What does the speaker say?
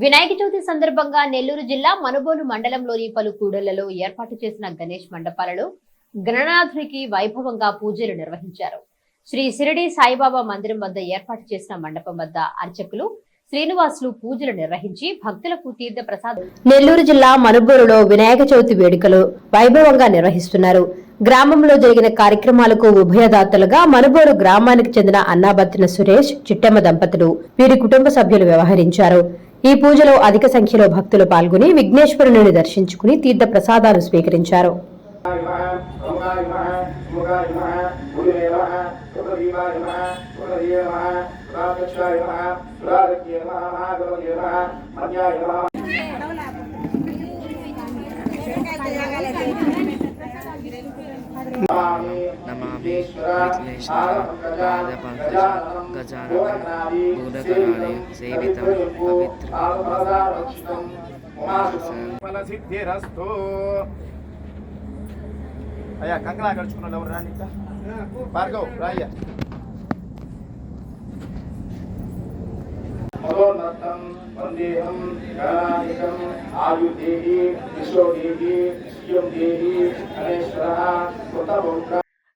వినాయక చవితి సందర్భంగా నెల్లూరు జిల్లా మనుబోలు మండలంలోని పలు కూడళ్ళలో ఏర్పాటు చేసిన గణేష్ మండపాలలో గణనాథునికి వైభవంగా పూజలు నిర్వహించారు. శ్రీ సిరిడి సాయిబాబా మందిరం వద్ద ఏర్పాటు చేసిన మండపం వద్ద అర్చకులు శ్రీనివాసులు పూజలు నిర్వహించి భక్తులకు తీర్థ ప్రసాదం నెల్లూరు జిల్లా మనుబోలులో వినాయక చవితి వేడుకలు వైభవంగా నిర్వహిస్తున్నారు. గ్రామంలో జరిగిన కార్యక్రమాలకు ఉభయదాతలుగా మనుబోరు గ్రామానికి చెందిన అన్నాబత్తిన సురేష్ చిట్టమ్మ దంపతులు వీరి కుటుంబ సభ్యులు వ్యవహరించారు. ఈ పూజలో అధిక సంఖ్యలో భక్తులు పాల్గొని విఘ్నేశ్వరుని దర్శించుకుని తీర్థ ప్రసాదాలు స్వీకరించారు. పాదపంకజం సేవితం పవిత్రం అయ్యా కంకణా గడుచుకున్నాడు ఎవరు? రాని భార్గవ్ రాయ్యా. వందేహం గణాధికం ఆయుధేహి విశ్వదేహి శ్రియం దేహి గణేశ్వర కృతపౌత్ర